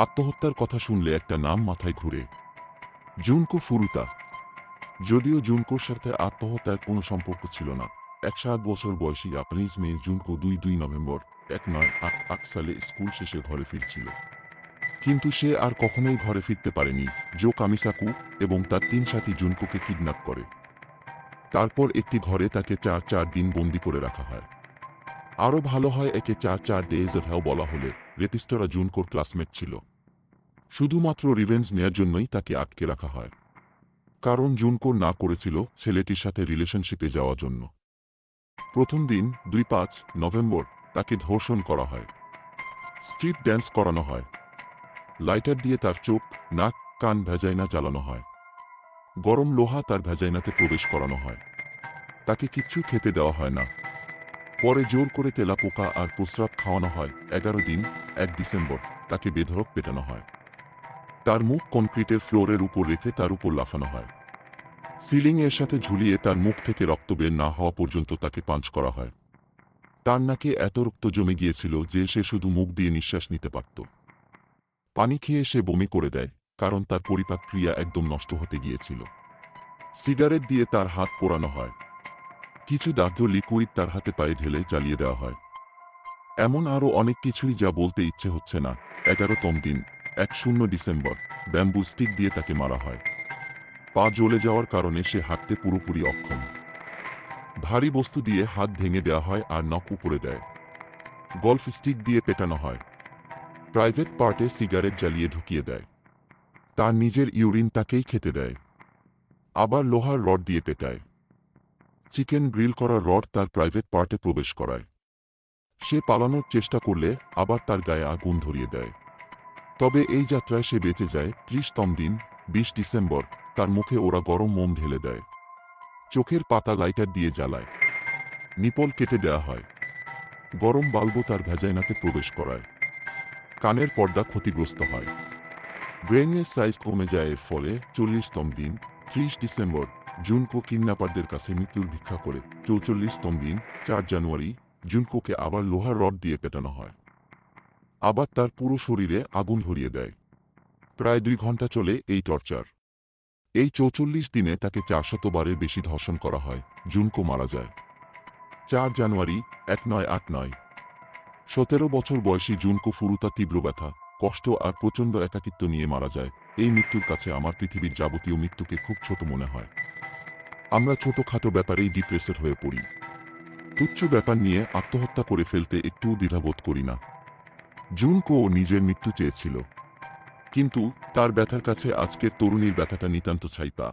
আত্মহত্যার কথা শুনলে একটা নাম মাথায় ঘুরে। Junko Furuta. যদিও জুনকোর সাথে আত্মহত্যার কোনো সম্পর্ক ছিল না। এক সাত বছর বয়সী জাপানিজ মেয়ে জুনকো দুই দুই নভেম্বর, এক নয় আট আট সালে স্কুল শেষে ঘরে ফিরছিল। কিন্তু সে আর কখনোই ঘরে ফিরতে পারেনি। জো কামিসাকু এবং তার তিন সাথী জুনকোকে কিডন্যাপ করে। তারপর একটি ঘরে তাকে চার চার দিন বন্দি করে রাখা হয়। আরও ভালো হয় একে চার চার ডেজ অফ হ্যাও বলা হলে, রেপিস্টরা জুনকোর ক্লাসমেট ছিল। শুধুমাত্র রিভেঞ্জ নেয়ার জন্যই তাকে আটকে রাখা হয়। কারণ জুনকো না করেছিল ছেলেটির সাথে রিলেশনশিপে যাওয়ার জন্য। প্রথম দিন, দুই পাঁচ নভেম্বর, তাকে ধর্ষণ করা হয়। স্ট্রিট ড্যান্স করানো হয়। লাইটার দিয়ে তার চোখ, নাক, কান ভেজাইনা জ্বালানো হয়। গরম লোহা তার ভেজাইনাতে প্রবেশ করানো হয়। তাকে কিচ্ছু খেতে দেওয়া হয় না। পরে জোর করে তেলা পোকা আর প্রস্রাব খাওয়ানো হয় এগারো দিন, এক ডিসেম্বর, তাকে বেধড়ক পেটানো হয়। তার মুখ কনক্রিটের ফ্লোরের উপর রেখে তার উপর লাফানো হয়। সিলিং এর সাথে ঝুলিয়ে তার মুখ থেকে রক্ত বের না হওয়া পর্যন্ত তাকে পাঞ্চ করা হয়। তার নাকে এত রক্ত জমে গিয়েছিল যে সে শুধু মুখ দিয়ে নিঃশ্বাস নিতে পারত। পানি খেয়ে সে বমি করে দেয়, কারণ তার পরিপাক ক্রিয়া একদম নষ্ট হতে গিয়েছিল। সিগারেট দিয়ে তার হাত পোড়ানো হয়। কিছু দাহ্য লিকুইড তার হাতে পায়ে ঢেলে জ্বালিয়ে দেওয়া হয়। এমন আরও অনেক কিছুই যা বলতে ইচ্ছে হচ্ছে না। এগারোতম দিন। এক শূন্য ডিসেম্বর। ব্যাম্বু স্টিক দিয়ে তাকে মারা হয়। পা জ্বলে যাওয়ার কারণে সে হাঁটতে পুরোপুরি অক্ষম। ভারী বস্তু দিয়ে হাত ভেঙে দেওয়া হয় আর নখ উপরে দেয়। গলফ স্টিক দিয়ে পেটানো হয়। প্রাইভেট পার্টে সিগারেট জ্বালিয়ে ঢুকিয়ে দেয়। তার নিজের ইউরিন তাকেই খেতে দেয়। আবার লোহার রড দিয়ে পেটায়। চিকেন গ্রিল করা রড তার প্রাইভেট পার্টে প্রবেশ করায়। সে পালানোর চেষ্টা করলে আবার তার গায়ে আগুন ধরিয়ে দেয়। তবে এই যাত্রায় সে বেঁচে যায় ত্রিশতম দিন, বিশ ডিসেম্বর। তার মুখে ওরা গরম মোম ঢেলে দেয়। চোখের পাতা লাইটার দিয়ে জ্বালায়। নিপল কেটে দেয়া হয়। গরম বাল্ব তার ভেজাইনাতে প্রবেশ করায়। কানের পর্দা ক্ষতিগ্রস্ত হয়। ব্রেনের সাইজ কমে যায় এর ফলে চল্লিশতম দিন, ত্রিশ ডিসেম্বর, জুনকো কিডন্যাপারদের কাছে মৃত্যুর ভিক্ষা করে চৌচল্লিশতম দিন, চার জানুয়ারি, জুনকোকে আবার লোহার রড দিয়ে পেটানো হয়। আবার তার পুরো শরীরে আগুন ধরিয়ে দেয়। প্রায় দুই ঘণ্টা চলে এই টর্চার। এই চৌচল্লিশ দিনে তাকে চারশতবারের বেশি ধর্ষণ করা হয়, জুনকো মারা যায়। চার জানুয়ারি, এক নয় আট নয়। সতেরো বছর বয়সী জুনকো ফুরুতা তীব্র ব্যথা, কষ্ট আর প্রচণ্ড একাকিত্ব নিয়ে মারা যায়। এই মৃত্যুর কাছে আমার পৃথিবীর যাবতীয় মৃত্যুকে খুব ছোট মনে হয়। আমরা ছোটখাটো ব্যাপারেই ডিপ্রেসেড হয়ে পড়ি। তুচ্ছ ব্যাপার নিয়ে আত্মহত্যা করে ফেলতে একটুও দ্বিধাবোধ করি না। জুনকো নিজের মৃত্যু চেয়েছিল। কিন্তু তার ব্যথার কাছে আজকের তরুণীর ব্যথাটা নিতান্ত ছাইপা।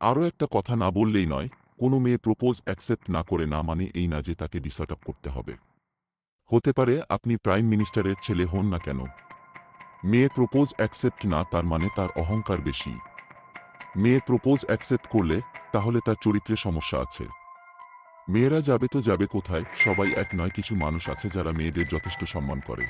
আরও একটা কথা না বললেই নয়, কোনো মেয়ে প্রপোজ অ্যাকসেপ্ট না করে না মানে এই না যে তাকে ডিসার্ট আপ করতে হবে। হতে পারে আপনি প্রাইম মিনিস্টারের ছেলে হন না কেন। মেয়ে প্রপোজ অ্যাকসেপ্ট না তার মানে তার অহংকার বেশি। মেয়ে প্রপোজ অ্যাকসেপ্ট করলে তাহলে তার চরিত্রে সমস্যা আছে। মেয়েরা যাবে তো যাবে কোথায়? সবাই এক নয়, কিছু মানুষ আছে যারা মেয়েদের যথেষ্ট সম্মান করে।